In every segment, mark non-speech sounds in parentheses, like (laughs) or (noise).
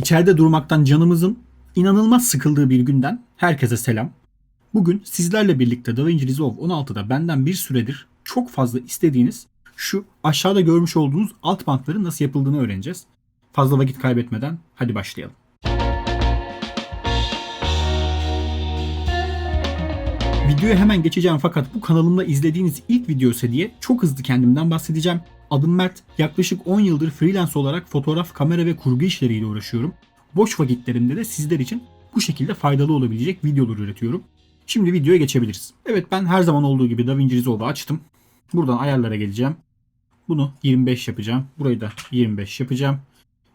İçeride durmaktan canımızın inanılmaz sıkıldığı bir günden herkese selam. Bugün sizlerle birlikte DaVinci Resolve 16'da benden bir süredir çok fazla istediğiniz şu aşağıda görmüş olduğunuz alt bantların nasıl yapıldığını öğreneceğiz. Fazla vakit kaybetmeden hadi başlayalım. Videoya hemen geçeceğim fakat bu kanalımda izlediğiniz ilk video ise diye çok hızlı kendimden bahsedeceğim. Adım Mert. Yaklaşık 10 yıldır freelance olarak fotoğraf, kamera ve kurgu işleriyle uğraşıyorum. Boş vakitlerimde de sizler için bu şekilde faydalı olabilecek videolar üretiyorum. Şimdi videoya geçebiliriz. Evet ben her zaman olduğu gibi DaVinci Resolve'u açtım. Buradan ayarlara geleceğim. Bunu 25 yapacağım. Burayı da 25 yapacağım.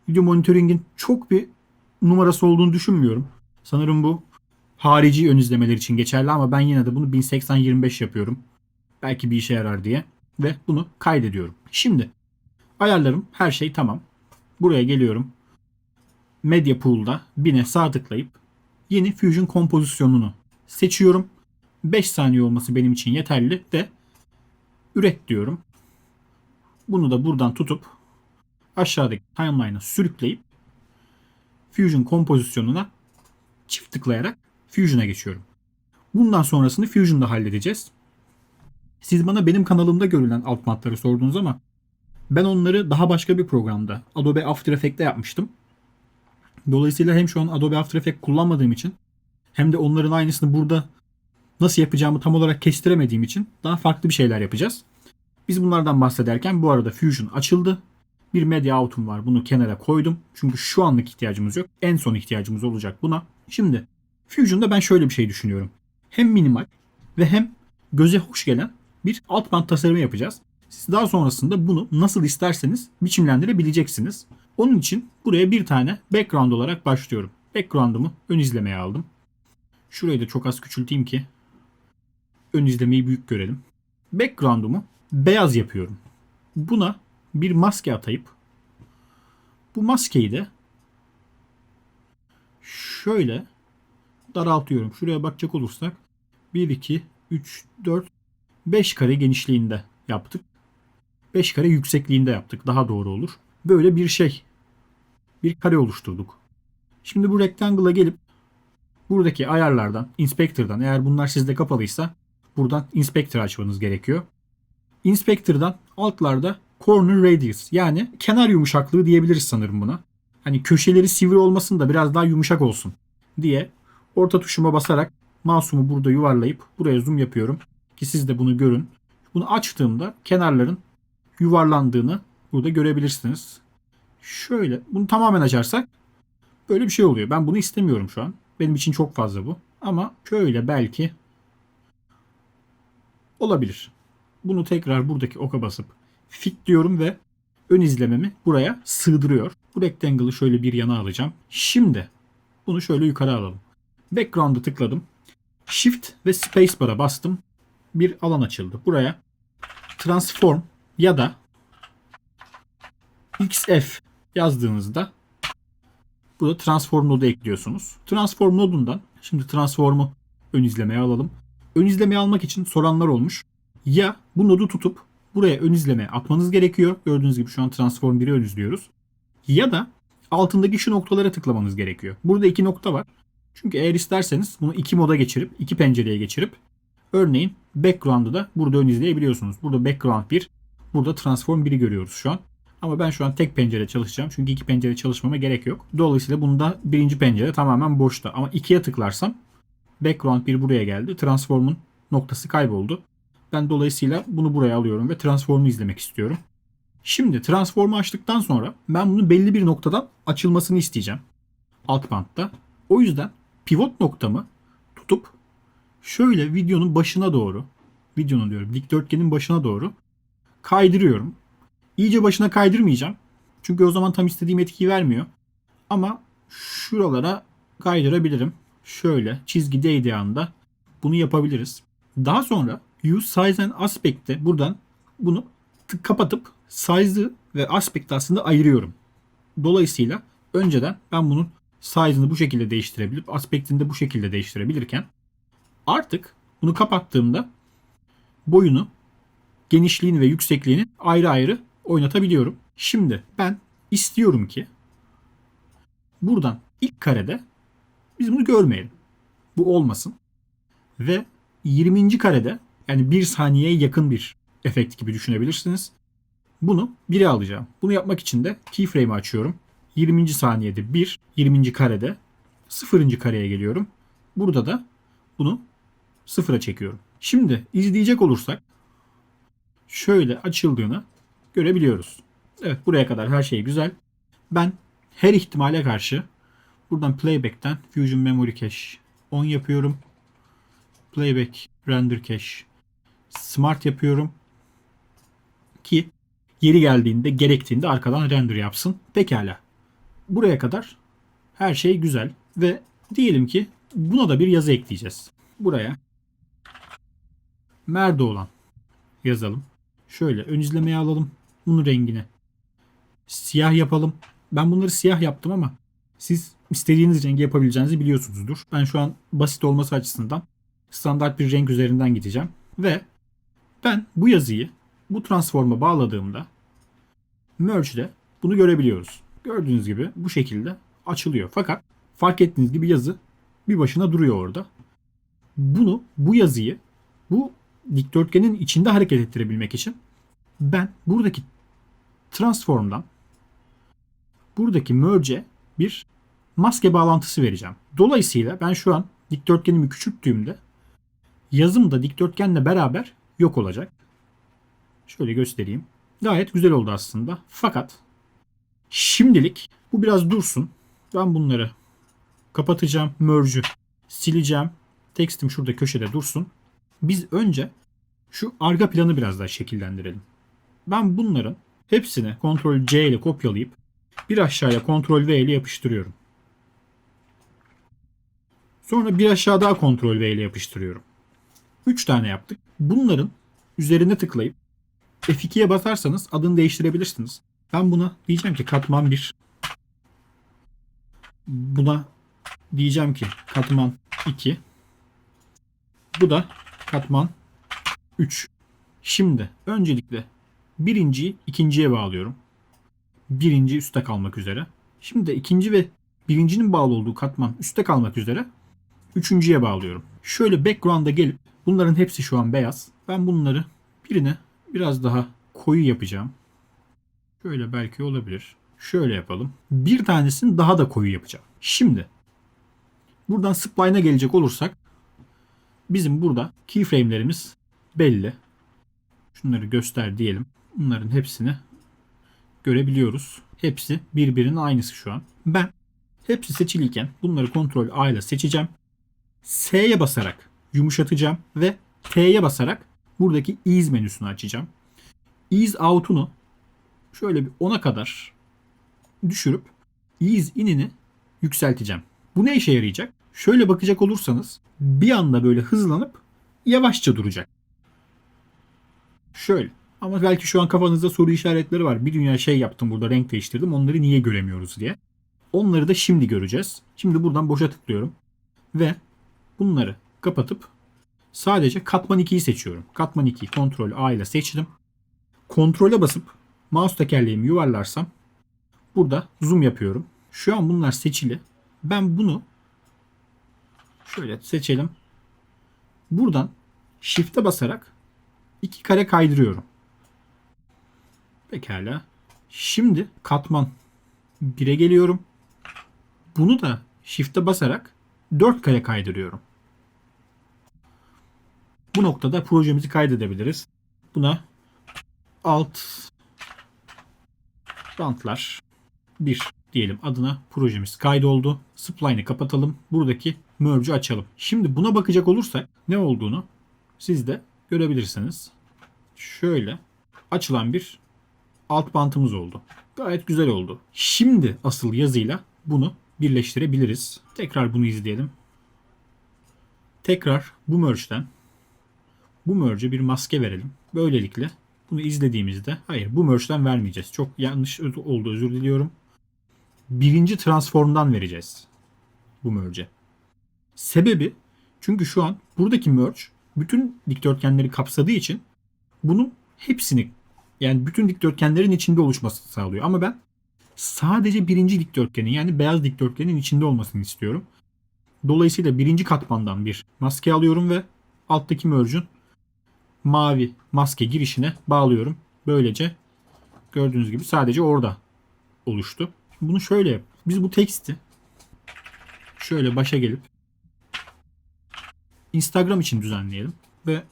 Video monitoring'in çok bir numarası olduğunu düşünmüyorum. Sanırım bu harici ön izlemeler için geçerli ama ben yine de bunu 1080-25 yapıyorum. Belki bir işe yarar diye. Ve bunu kaydediyorum. Şimdi ayarlarım her şey tamam. Buraya geliyorum. Media Pool'da bine sağ tıklayıp yeni Fusion kompozisyonunu seçiyorum. 5 saniye olması benim için yeterli de üret diyorum. Bunu da buradan tutup aşağıdaki timeline'a sürükleyip Fusion kompozisyonuna çift tıklayarak Fusion'a geçiyorum. Bundan sonrasını Fusion'da halledeceğiz. Siz bana benim kanalımda görülen alt matları sordunuz ama ben onları daha başka bir programda Adobe After Effects'te yapmıştım. Dolayısıyla hem şu an Adobe After Effects kullanmadığım için hem de onların aynısını burada nasıl yapacağımı tam olarak kestiremediğim için daha farklı bir şeyler yapacağız. Biz bunlardan bahsederken bu arada Fusion açıldı. Bir Media Out'um var. Bunu kenara koydum. Çünkü şu anlık ihtiyacımız yok. En son ihtiyacımız olacak buna. Şimdi Fusion'da ben şöyle bir şey düşünüyorum. Hem minimal ve hem göze hoş gelen bir alt band tasarımı yapacağız. Siz daha sonrasında bunu nasıl isterseniz biçimlendirebileceksiniz. Onun için buraya bir tane background olarak başlıyorum. Background'ımı ön izlemeye aldım. Şurayı da çok az küçülteyim ki ön izlemeyi büyük görelim. Background'umu beyaz yapıyorum. Buna bir maske atayıp bu maskeyi de şöyle daraltıyorum. Şuraya bakacak olursak 1, 2, 3, 4, 5 kare genişliğinde yaptık. 5 kare yüksekliğinde yaptık. Daha doğru olur. Böyle bir şey. Bir kare oluşturduk. Şimdi bu rectangle'a gelip buradaki ayarlardan, inspector'dan eğer bunlar sizde kapalıysa buradan inspector açmanız gerekiyor. Inspector'dan altlarda corner radius yani kenar yumuşaklığı diyebiliriz sanırım buna. Hani köşeleri sivri olmasın da biraz daha yumuşak olsun diye orta tuşuma basarak mouse'umu burada yuvarlayıp buraya zoom yapıyorum ki siz de bunu görün. Bunu açtığımda kenarların yuvarlandığını burada görebilirsiniz. Şöyle bunu tamamen açarsak böyle bir şey oluyor. Ben bunu istemiyorum şu an. Benim için çok fazla bu. Ama şöyle belki olabilir. Bunu tekrar buradaki oka basıp fit diyorum ve ön izlememi buraya sığdırıyor. Bu rectangle'ı şöyle bir yana alacağım. Şimdi bunu şöyle yukarı alalım. Background'a tıkladım. Shift ve Spacebar'a bastım. Bir alan açıldı. Buraya transform ya da XF yazdığınızda burada transform nodu ekliyorsunuz. Transform nodundan şimdi transform'u ön izlemeye alalım. Ön izlemeye almak için soranlar olmuş. Ya bu nodu tutup buraya ön izleme atmanız gerekiyor. Gördüğünüz gibi şu an transform 1'i ön izliyoruz. Ya da altındaki şu noktalara tıklamanız gerekiyor. Burada iki nokta var. Çünkü eğer isterseniz bunu iki moda geçirip, iki pencereye geçirip örneğin background'ı da burada ön izleyebiliyorsunuz. Burada background 1, burada transform 1'i görüyoruz şu an. Ama ben şu an tek pencere çalışacağım. Çünkü iki pencere çalışmama gerek yok. Dolayısıyla bunda birinci pencere tamamen boşta. Ama ikiye tıklarsam background 1 buraya geldi. Transform'un noktası kayboldu. Ben dolayısıyla bunu buraya alıyorum ve transform'u izlemek istiyorum. Şimdi transform'u açtıktan sonra ben bunu belli bir noktadan açılmasını isteyeceğim. Alt bantta. O yüzden pivot noktamı tutup şöyle videonun başına doğru, videonun diyorum dikdörtgenin başına doğru kaydırıyorum. İyice başına kaydırmayacağım. Çünkü o zaman tam istediğim etkiyi vermiyor. Ama şuralara kaydırabilirim. Şöyle çizgi değdiği anda bunu yapabiliriz. Daha sonra Use Size and Aspect'te buradan bunu kapatıp size'ı ve aspekti aslında ayırıyorum. Dolayısıyla önceden ben bunun size'ını bu şekilde değiştirebilip aspektini de bu şekilde değiştirebilirken artık bunu kapattığımda boyunu, genişliğini ve yüksekliğini ayrı ayrı oynatabiliyorum. Şimdi ben istiyorum ki buradan ilk karede biz bunu görmeyelim. Bu olmasın. Ve 20. karede yani 1 saniyeye yakın bir efekt gibi düşünebilirsiniz. Bunu 1'e alacağım. Bunu yapmak için de keyframe'i açıyorum. 20. saniyede 1, 20. karede 0. kareye geliyorum. Burada da bunu 0'a çekiyorum. Şimdi izleyecek olursak şöyle açıldığını görebiliyoruz. Evet buraya kadar her şey güzel. Ben her ihtimale karşı buradan playback'ten Fusion Memory Cache 10 yapıyorum. Playback Render Cache Smart yapıyorum. Ki yeri geldiğinde gerektiğinde arkadan render yapsın. Pekala. Buraya kadar her şey güzel ve diyelim ki buna da bir yazı ekleyeceğiz. Buraya Merdo olan yazalım. Şöyle ön izlemeye alalım. Bunun rengini siyah yapalım. Ben bunları siyah yaptım ama siz istediğiniz rengi yapabileceğinizi biliyorsunuzdur. Ben şu an basit olması açısından standart bir renk üzerinden gideceğim. Ve ben bu yazıyı bu transforma bağladığımda merge'de bunu görebiliyoruz. Gördüğünüz gibi bu şekilde açılıyor. Fakat fark ettiğiniz gibi yazı bir başına duruyor orada. Bunu bu yazıyı bu dikdörtgenin içinde hareket ettirebilmek için ben buradaki transform'dan buradaki merge'e bir maske bağlantısı vereceğim. Dolayısıyla ben şu an dikdörtgenimi küçülttüğümde yazım da dikdörtgenle beraber yok olacak. Şöyle göstereyim. Gayet güzel oldu aslında. Fakat şimdilik bu biraz dursun. Ben bunları kapatacağım. Merge'ü sileceğim. Tekstim şurada köşede dursun. Biz önce şu arka planı biraz daha şekillendirelim. Ben bunların hepsini Ctrl C ile kopyalayıp bir aşağıya Ctrl V ile yapıştırıyorum. Sonra bir aşağı daha Ctrl V ile yapıştırıyorum. 3 tane yaptık. Bunların üzerine tıklayıp F2'ye basarsanız adını değiştirebilirsiniz. Ben buna diyeceğim ki katman 1. Buna diyeceğim ki katman 2. Bu da katman 3. Şimdi öncelikle birinciyi ikinciye bağlıyorum. Birinci üstte kalmak üzere. Şimdi de ikinci ve birincinin bağlı olduğu katman üstte kalmak üzere üçüncüye bağlıyorum. Şöyle background'a gelip bunların hepsi şu an beyaz. Ben bunları birine biraz daha koyu yapacağım. Şöyle belki olabilir. Şöyle yapalım. Bir tanesini daha da koyu yapacağım. Şimdi buradan spline'a gelecek olursak bizim burada keyframe'lerimiz belli. Şunları göster diyelim. Bunların hepsini görebiliyoruz. Hepsi birbirinin aynısı şu an. Ben hepsi seçiliyken bunları kontrol A ile seçeceğim. S'ye basarak yumuşatacağım ve T'ye basarak buradaki ease menüsünü açacağım. Ease out'unu şöyle bir 10'a kadar düşürüp ease in'ini yükselteceğim. Bu ne işe yarayacak? Şöyle bakacak olursanız bir anda böyle hızlanıp yavaşça duracak. Şöyle. Ama belki şu an kafanızda soru işaretleri var. Bir dünya şey yaptım burada renk değiştirdim. Onları niye göremiyoruz diye. Onları da şimdi göreceğiz. Şimdi buradan boşa tıklıyorum. Ve bunları kapatıp sadece katman 2'yi seçiyorum. Katman 2 kontrol A ile seçtim. Kontrole basıp mouse tekerleğimi yuvarlarsam burada zoom yapıyorum. Şu an bunlar seçili. Ben bunu şöyle seçelim. Buradan shift'e basarak iki kare kaydırıyorum. Pekala. Şimdi katman 1'e geliyorum. Bunu da shift'e basarak 4 kare kaydırıyorum. Bu noktada projemizi kaydedebiliriz. Buna alt rantlar 1 diyelim adına projemiz kaydoldu. Spline'ı kapatalım. Buradaki merge'ü açalım. Şimdi buna bakacak olursak ne olduğunu siz de görebilirsiniz. Şöyle açılan bir alt bantımız oldu. Gayet güzel oldu. Şimdi asıl yazıyla bunu birleştirebiliriz. Tekrar bunu izleyelim. Tekrar bu merge'den bu merge'e bir maske verelim. Böylelikle bunu izlediğimizde hayır bu merge'den vermeyeceğiz. Çok yanlış oldu özür diliyorum. Birinci transformdan vereceğiz bu merge'e. Sebebi çünkü şu an buradaki merge bütün dikdörtgenleri kapsadığı için bunun hepsini yani bütün dikdörtgenlerin içinde oluşmasını sağlıyor. Ama ben sadece birinci dikdörtgenin yani beyaz dikdörtgenin içinde olmasını istiyorum. Dolayısıyla birinci katmandan bir maske alıyorum ve alttaki merge'ün mavi maske girişine bağlıyorum. Böylece gördüğünüz gibi sadece orada oluştu. Bunu şöyle yap. Biz bu teksti şöyle başa gelip Instagram için düzenleyelim ve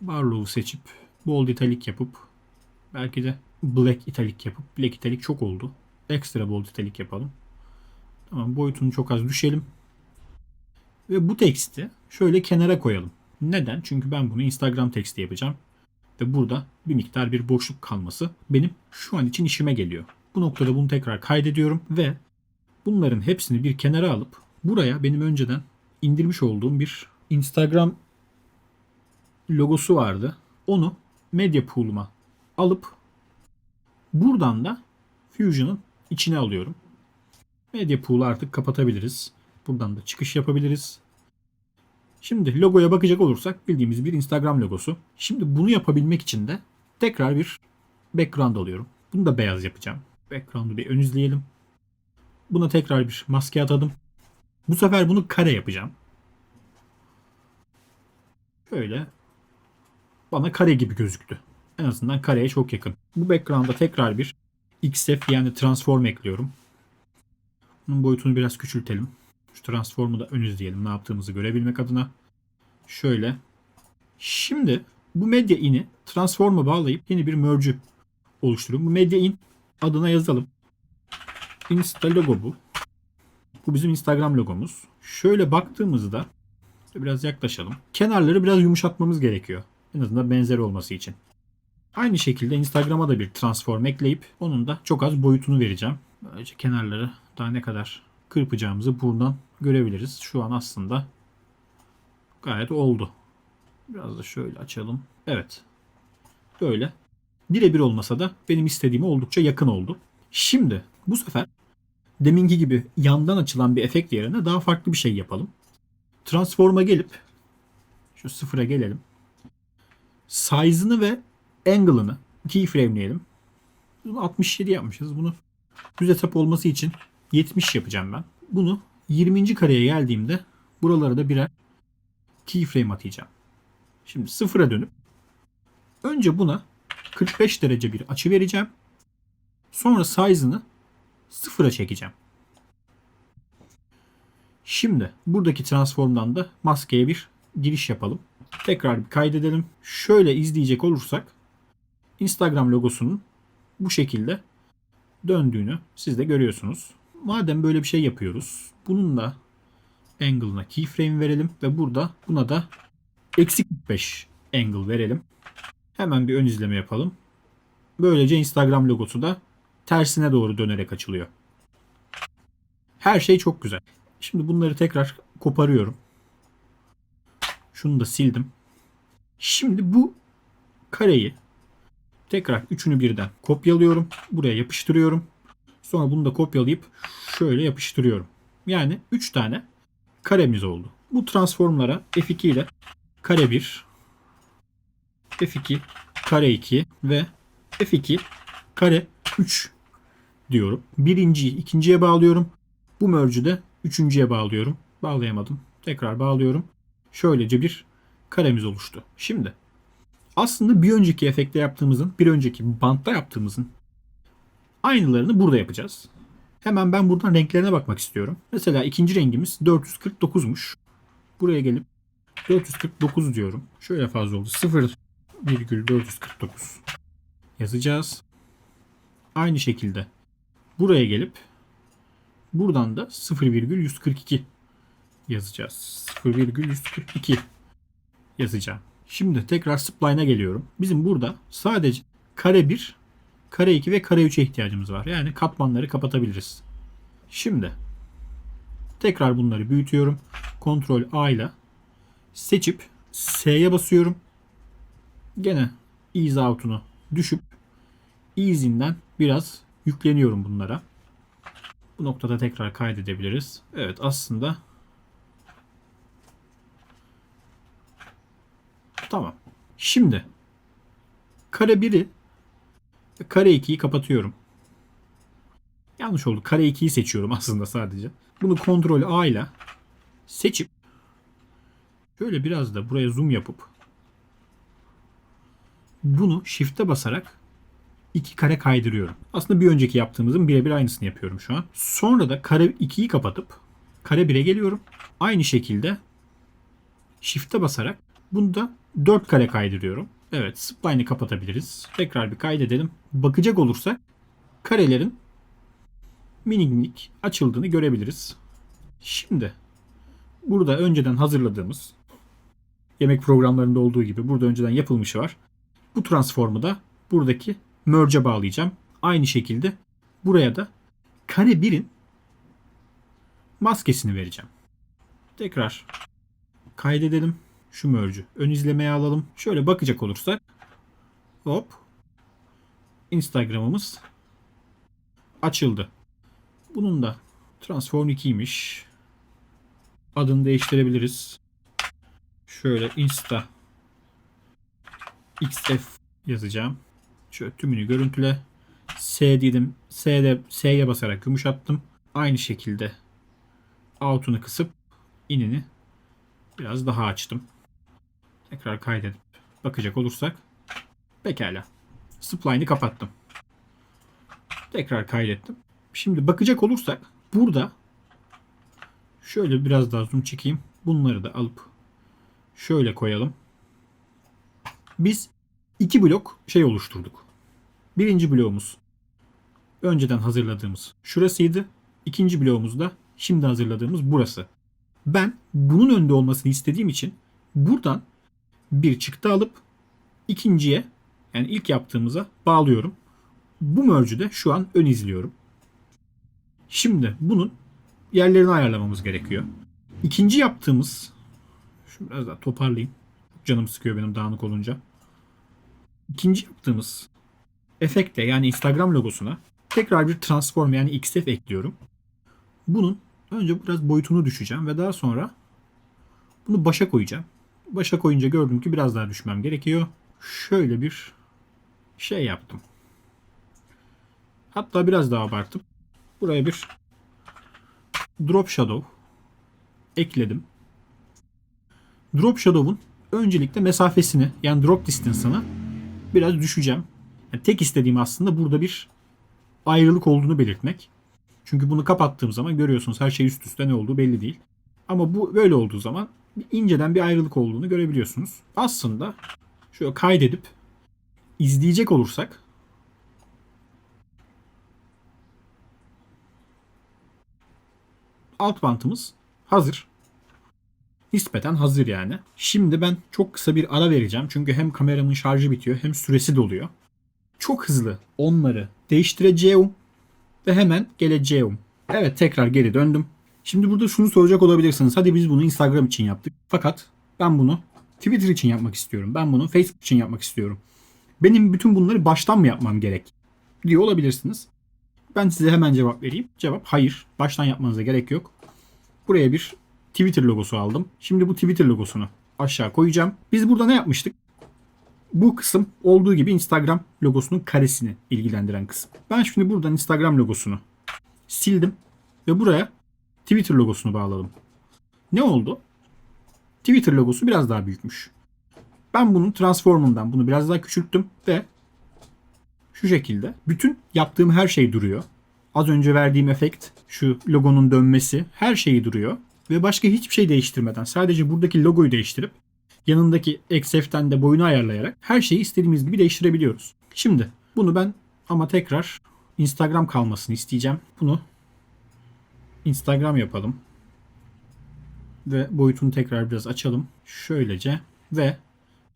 Barlow'u seçip bold italik yapıp belki de black italik yapıp black italik çok oldu. Extra bold italik yapalım. Tamam boyutunu çok az düşelim. Ve bu teksti şöyle kenara koyalım. Neden? Çünkü ben bunu Instagram teksti yapacağım. Ve burada bir miktar bir boşluk kalması benim şu an için işime geliyor. Bu noktada bunu tekrar kaydediyorum ve bunların hepsini bir kenara alıp buraya benim önceden indirmiş olduğum bir Instagram logosu vardı. Onu medya pool'uma alıp buradan da Fusion'ın içine alıyorum. Medya pool'u artık kapatabiliriz. Buradan da çıkış yapabiliriz. Şimdi logoya bakacak olursak bildiğimiz bir Instagram logosu. Şimdi bunu yapabilmek için de tekrar bir background alıyorum. Bunu da beyaz yapacağım. Background'u bir ön izleyelim. Buna tekrar bir maske atadım. Bu sefer bunu kare yapacağım. Şöyle bana kare gibi gözüktü. En azından kareye çok yakın. Bu background'a tekrar bir XF yani transform ekliyorum. Bunun boyutunu biraz küçültelim. Şu transformu da ön izleyelim ne yaptığımızı görebilmek adına. Şöyle. Şimdi bu medya in'i transform'a bağlayıp yeni bir merge'ü oluşturun. Bu medya in adına yazalım. Insta logo bu. Bu bizim Instagram logomuz. Şöyle baktığımızda biraz yaklaşalım. Kenarları biraz yumuşatmamız gerekiyor. En azından benzer olması için. Aynı şekilde Instagram'a da bir transform ekleyip onun da çok az boyutunu vereceğim. Böylece kenarları daha ne kadar kırpacağımızı buradan görebiliriz. Şu an aslında gayet oldu. Biraz da şöyle açalım. Evet. Böyle. Birebir olmasa da benim istediğime oldukça yakın oldu. Şimdi bu sefer deminki gibi yandan açılan bir efekt yerine daha farklı bir şey yapalım. Transform'a gelip şu sıfıra gelelim. Size'ını ve angle'ını keyframeleyelim. Bunu 67 yapmışız. Bunu düz hesap olması için 70 yapacağım ben. Bunu 20. kareye geldiğimde buralara da birer keyframe atacağım. Şimdi sıfıra dönüp önce buna 45 derece bir açı vereceğim. Sonra size'ını sıfıra çekeceğim. Şimdi buradaki transformdan da maskeye bir giriş yapalım. Tekrar bir kaydedelim. Şöyle izleyecek olursak Instagram logosunun bu şekilde döndüğünü siz de görüyorsunuz. Madem böyle bir şey yapıyoruz. Bunun da angle'ına keyframe verelim ve burada buna da eksi 45 angle verelim. Hemen bir ön izleme yapalım. Böylece Instagram logosu da tersine doğru dönerek açılıyor. Her şey çok güzel. Şimdi bunları tekrar koparıyorum. Şunu da sildim. Şimdi bu kareyi tekrar üçünü birden kopyalıyorum. Buraya yapıştırıyorum. Sonra bunu da kopyalayıp şöyle yapıştırıyorum. Yani 3 tane karemiz oldu. Bu transformlara F2 ile kare 1, F2, kare 2 ve F2, kare 3 diyorum. Birinciyi ikinciye bağlıyorum. Bu merge'ü de üçüncüye bağlıyorum. Bağlayamadım. Tekrar bağlıyorum. Şöylece bir karemiz oluştu. Şimdi aslında bir önceki efekte yaptığımızın, bir önceki bantta yaptığımızın aynılarını burada yapacağız. Hemen ben buradan renklerine bakmak istiyorum. Mesela ikinci rengimiz 449'muş. Buraya gelip 449 diyorum. Şöyle fazla oldu. 0,449 yazacağız. Aynı şekilde buraya gelip buradan da 0,142 yazacağız. 0,142 yazacağım. Şimdi tekrar spline'a geliyorum. Bizim burada sadece kare 1, kare 2 ve kare 3'e ihtiyacımız var. Yani katmanları kapatabiliriz. Şimdi tekrar bunları büyütüyorum. Ctrl A ile seçip S'ye basıyorum. Gene ease out'unu düşüp ease'inden biraz yükleniyorum bunlara. Bu noktada tekrar kaydedebiliriz. Evet aslında Tamam. Şimdi kare 1'i ve kare 2'yi kapatıyorum. Yanlış oldu. Kare 2'yi seçiyorum (laughs) aslında sadece. Bunu kontrol A ile seçip şöyle biraz da buraya zoom yapıp bunu shift'e basarak iki kare kaydırıyorum. Aslında bir önceki yaptığımızın birebir aynısını yapıyorum şu an. Sonra da kare 2'yi kapatıp kare 1'e geliyorum. Aynı şekilde shift'e basarak bunu da 4 kare kaydırıyorum. Evet spline'i kapatabiliriz. Tekrar bir kaydedelim. Bakacak olursak karelerin minik minik açıldığını görebiliriz. Şimdi burada önceden hazırladığımız yemek programlarında olduğu gibi burada önceden yapılmışı var. Bu transformu da buradaki merge'e bağlayacağım. Aynı şekilde buraya da kare 1'in maskesini vereceğim. Tekrar kaydedelim. Şu merge'ü ön izlemeye alalım. Şöyle bakacak olursak hop Instagram'ımız açıldı. Bunun da Transform 2'ymiş. Adını değiştirebiliriz. Şöyle Insta XF yazacağım. Şöyle tümünü görüntüle. S dedim. S'de S'ye basarak yumuşattım. Aynı şekilde out'unu kısıp inini biraz daha açtım. Tekrar kaydedip bakacak olursak pekala. Spline'i kapattım. Tekrar kaydettim. Şimdi bakacak olursak burada şöyle biraz daha zoom çekeyim. Bunları da alıp şöyle koyalım. Biz iki blok şey oluşturduk. Birinci bloğumuz önceden hazırladığımız şurasıydı. İkinci bloğumuz da şimdi hazırladığımız burası. Ben bunun önde olmasını istediğim için buradan bir çıktı alıp ikinciye yani ilk yaptığımıza bağlıyorum. Bu merge'ü de şu an ön izliyorum. Şimdi bunun yerlerini ayarlamamız gerekiyor. İkinci yaptığımız şunu biraz daha toparlayayım. Canım sıkıyor benim dağınık olunca. İkinci yaptığımız efekte yani Instagram logosuna tekrar bir transform yani XF ekliyorum. Bunun önce biraz boyutunu düşeceğim ve daha sonra bunu başa koyacağım. Başa koyunca gördüm ki biraz daha düşmem gerekiyor. Şöyle bir şey yaptım. Hatta biraz daha abartıp buraya bir drop shadow ekledim. Drop shadow'un öncelikle mesafesini yani drop distance'ını biraz düşeceğim. Yani tek istediğim aslında burada bir ayrılık olduğunu belirtmek. Çünkü bunu kapattığım zaman görüyorsunuz her şey üst üste ne olduğu belli değil. Ama bu böyle olduğu zaman inceden bir ayrılık olduğunu görebiliyorsunuz. Aslında şöyle kaydedip izleyecek olursak alt bantımız hazır. Nispeten hazır yani. Şimdi ben çok kısa bir ara vereceğim. Çünkü hem kameramın şarjı bitiyor hem süresi doluyor. Çok hızlı onları değiştireceğim ve hemen geleceğim. Evet tekrar geri döndüm. Şimdi burada şunu soracak olabilirsiniz. Hadi biz bunu Instagram için yaptık. Fakat ben bunu Twitter için yapmak istiyorum. Ben bunu Facebook için yapmak istiyorum. Benim bütün bunları baştan mı yapmam gerek? diyor olabilirsiniz. Ben size hemen cevap vereyim. Cevap hayır. Baştan yapmanıza gerek yok. Buraya bir Twitter logosu aldım. Şimdi bu Twitter logosunu aşağı koyacağım. Biz burada ne yapmıştık? Bu kısım olduğu gibi Instagram logosunun karesini ilgilendiren kısım. Ben şimdi buradan Instagram logosunu sildim ve buraya Twitter logosunu bağladım. Ne oldu? Twitter logosu biraz daha büyükmüş. Ben bunun transformundan bunu biraz daha küçülttüm ve şu şekilde bütün yaptığım her şey duruyor. Az önce verdiğim efekt, şu logonun dönmesi, her şeyi duruyor. Ve başka hiçbir şey değiştirmeden sadece buradaki logoyu değiştirip yanındaki XF'ten de boyunu ayarlayarak her şeyi istediğimiz gibi değiştirebiliyoruz. Şimdi bunu ben ama tekrar Instagram kalmasını isteyeceğim. Bunu Instagram yapalım. Ve boyutunu tekrar biraz açalım. Şöylece ve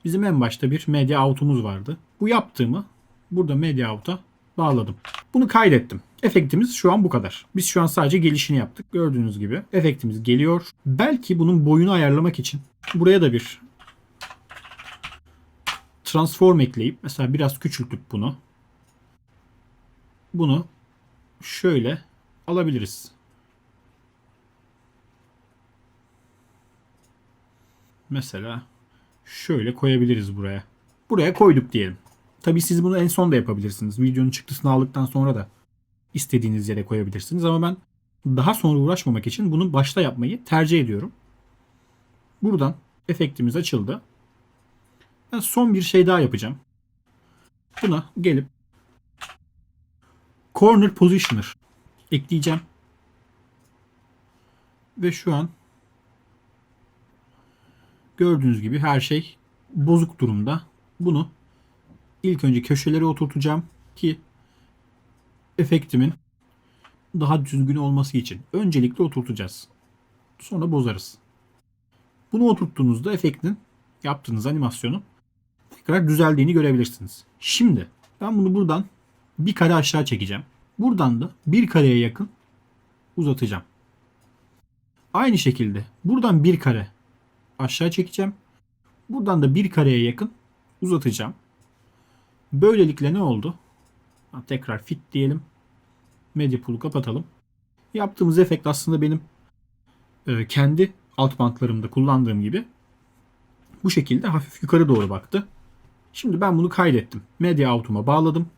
bizim en başta bir media out'umuz vardı. Bu yaptığımı burada media out'a bağladım. Bunu kaydettim. Efektimiz şu an bu kadar. Biz şu an sadece gelişini yaptık. Gördüğünüz gibi efektimiz geliyor. Belki bunun boyunu ayarlamak için buraya da bir transform ekleyip mesela biraz küçültüp bunu bunu şöyle alabiliriz. Mesela şöyle koyabiliriz buraya. Buraya koyduk diyelim. Tabii siz bunu en son da yapabilirsiniz. Videonun çıktısını aldıktan sonra da istediğiniz yere koyabilirsiniz ama ben daha sonra uğraşmamak için bunu başta yapmayı tercih ediyorum. Buradan efektimiz açıldı. Son bir şey daha yapacağım. Buna gelip Corner Positioner ekleyeceğim. Ve şu an gördüğünüz gibi her şey bozuk durumda. Bunu ilk önce köşelere oturtacağım ki efektimin daha düzgün olması için öncelikle oturtacağız. Sonra bozarız. Bunu oturttuğunuzda efektin yaptığınız animasyonun tekrar düzeldiğini görebilirsiniz. Şimdi ben bunu buradan bir kare aşağı çekeceğim. Buradan da bir kareye yakın uzatacağım. Aynı şekilde buradan bir kare aşağı çekeceğim. Buradan da bir kareye yakın uzatacağım. Böylelikle ne oldu? Tekrar fit diyelim. Medya pool'u kapatalım. Yaptığımız efekt aslında benim e, kendi alt bantlarımda kullandığım gibi bu şekilde hafif yukarı doğru baktı. Şimdi ben bunu kaydettim. Medya out'uma bağladım.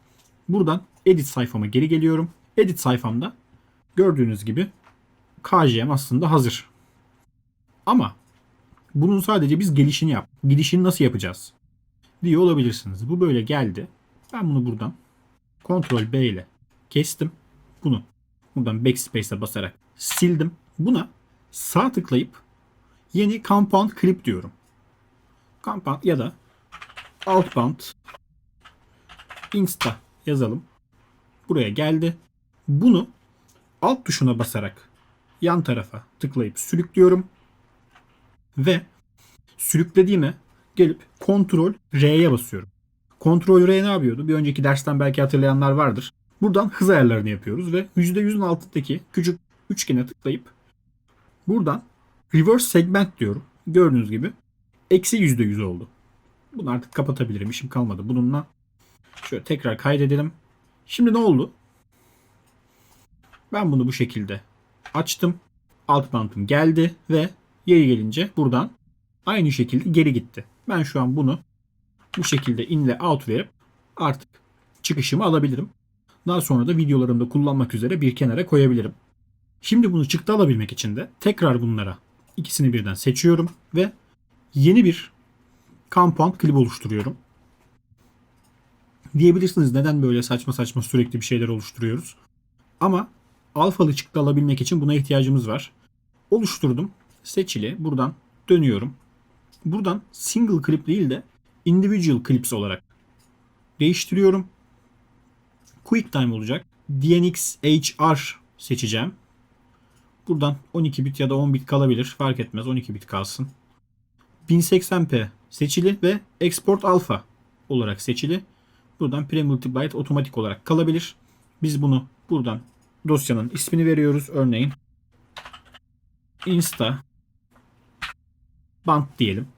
Buradan edit sayfama geri geliyorum. Edit sayfamda gördüğünüz gibi KJM aslında hazır. Ama bunun sadece biz gelişini yap. Gidişini nasıl yapacağız? diye olabilirsiniz. Bu böyle geldi. Ben bunu buradan Ctrl B ile kestim. Bunu buradan backspace'e basarak sildim. Buna sağ tıklayıp yeni compound clip diyorum. Compound ya da outbound insta yazalım. Buraya geldi. Bunu alt tuşuna basarak yan tarafa tıklayıp sürüklüyorum. Ve sürüklediğime gelip Ctrl R'ye basıyorum. Ctrl R ne yapıyordu? Bir önceki dersten belki hatırlayanlar vardır. Buradan hız ayarlarını yapıyoruz ve %100'ün altındaki küçük üçgene tıklayıp buradan reverse segment diyorum. Gördüğünüz gibi eksi %100 oldu. Bunu artık kapatabilirim. İşim kalmadı. Bununla şöyle tekrar kaydedelim. Şimdi ne oldu? Ben bunu bu şekilde açtım. Alt bantım geldi ve yeri gelince buradan aynı şekilde geri gitti. Ben şu an bunu bu şekilde in ile out verip artık çıkışımı alabilirim. Daha sonra da videolarımda kullanmak üzere bir kenara koyabilirim. Şimdi bunu çıktı alabilmek için de tekrar bunlara ikisini birden seçiyorum ve yeni bir compound klip oluşturuyorum. Diyebilirsiniz neden böyle saçma saçma sürekli bir şeyler oluşturuyoruz. Ama alfalı çıktı alabilmek için buna ihtiyacımız var. Oluşturdum. Seçili. Buradan dönüyorum. Buradan single clip değil de individual clips olarak değiştiriyorum. QuickTime olacak. DNX HR seçeceğim. Buradan 12 bit ya da 10 bit kalabilir. Fark etmez 12 bit kalsın. 1080p seçili ve Export Alpha olarak seçili. Buradan Premultiplied otomatik olarak kalabilir. Biz bunu buradan dosyanın ismini veriyoruz. Örneğin Insta band diyelim.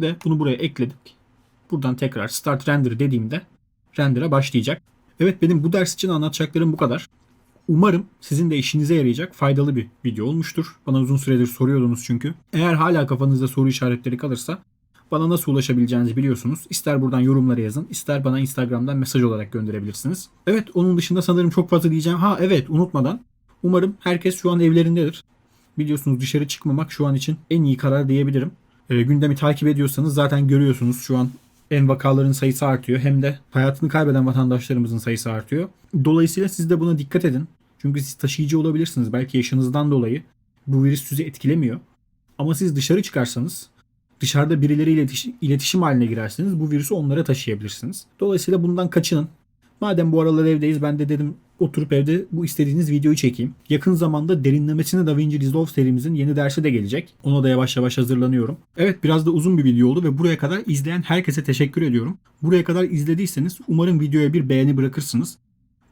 Ve bunu buraya ekledik. Buradan tekrar Start Render dediğimde render'a başlayacak. Evet benim bu ders için anlatacaklarım bu kadar. Umarım sizin de işinize yarayacak faydalı bir video olmuştur. Bana uzun süredir soruyordunuz çünkü. Eğer hala kafanızda soru işaretleri kalırsa bana nasıl ulaşabileceğinizi biliyorsunuz. İster buradan yorumlara yazın, ister bana Instagram'dan mesaj olarak gönderebilirsiniz. Evet onun dışında sanırım çok fazla diyeceğim. Ha evet unutmadan umarım herkes şu an evlerindedir. Biliyorsunuz dışarı çıkmamak şu an için en iyi karar diyebilirim. E, gündemi takip ediyorsanız zaten görüyorsunuz şu an hem vakaların sayısı artıyor hem de hayatını kaybeden vatandaşlarımızın sayısı artıyor. Dolayısıyla siz de buna dikkat edin. Çünkü siz taşıyıcı olabilirsiniz. Belki yaşınızdan dolayı bu virüs sizi etkilemiyor. Ama siz dışarı çıkarsanız dışarıda birileriyle iletişim, iletişim haline girerseniz bu virüsü onlara taşıyabilirsiniz. Dolayısıyla bundan kaçının. Madem bu aralar evdeyiz ben de dedim oturup evde bu istediğiniz videoyu çekeyim. Yakın zamanda derinlemesine DaVinci Resolve serimizin yeni dersi de gelecek. Ona da yavaş yavaş hazırlanıyorum. Evet biraz da uzun bir video oldu ve buraya kadar izleyen herkese teşekkür ediyorum. Buraya kadar izlediyseniz umarım videoya bir beğeni bırakırsınız.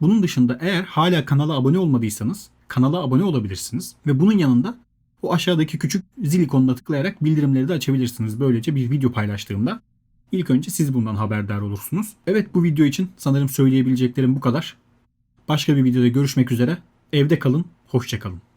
Bunun dışında eğer hala kanala abone olmadıysanız kanala abone olabilirsiniz. Ve bunun yanında o aşağıdaki küçük zil ikonuna tıklayarak bildirimleri de açabilirsiniz. Böylece bir video paylaştığımda ilk önce siz bundan haberdar olursunuz. Evet bu video için sanırım söyleyebileceklerim bu kadar. Başka bir videoda görüşmek üzere. Evde kalın, hoşçakalın.